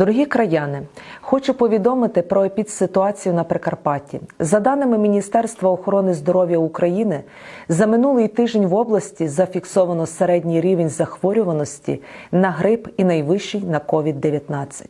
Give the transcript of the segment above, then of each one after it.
Дорогі краяни, хочу повідомити про епідситуацію на Прикарпатті. За даними Міністерства охорони здоров'я України, за минулий тиждень в області зафіксовано середній рівень захворюваності на грип і найвищий на COVID-19.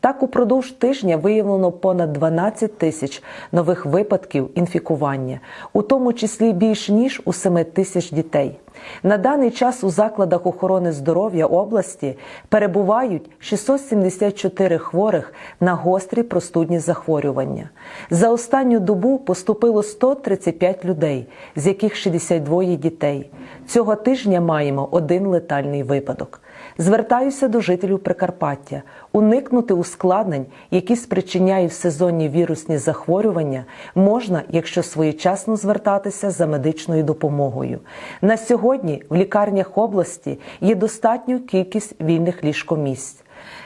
Так, упродовж тижня виявлено понад 12 тисяч нових випадків інфікування, у тому числі більш ніж у 7 тисяч дітей. На даний час у закладах охорони здоров'я області перебувають 674 хворих на гострі простудні захворювання. За останню добу поступило 135 людей, з яких 62 дітей. Цього тижня маємо один летальний випадок. Звертаюся до жителів Прикарпаття уникнути ускладнень, які спричиняють сезонні вірусні захворювання, можна, якщо своєчасно звертатися за медичною допомогою. На сьогодні в лікарнях області є достатню кількість вільних ліжкомісць.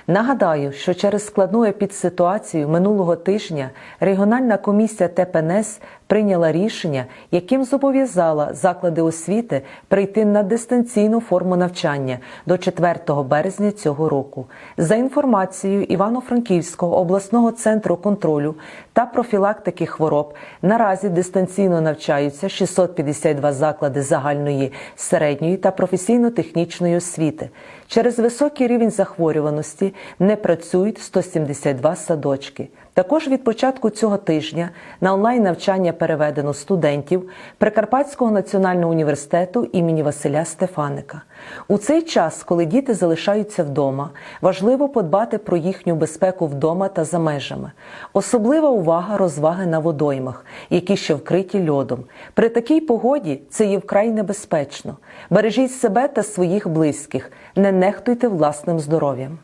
Нагадаю, що через складну епідситуацію минулого тижня регіональна комісія ТПНС прийняла рішення, яким зобов'язала заклади освіти прийти на дистанційну форму навчання до 4 березня цього року. За інформацією Івано-Франківського обласного центру контролю та профілактики хвороб, наразі дистанційно навчаються 652 заклади загальної, середньої та професійно-технічної освіти. Через високий рівень захворюваності не працюють 172 садочки. Також від початку цього тижня на онлайн навчання переведено студентів Прикарпатського національного університету імені Василя Стефаника. У цей час, коли діти залишаються вдома, важливо подбати про їхню безпеку вдома та за межами. Особлива увага розваги на водоймах, які ще вкриті льодом. При такій погоді це є вкрай небезпечно. Бережіть себе та своїх близьких, не нехтуйте власним здоров'ям.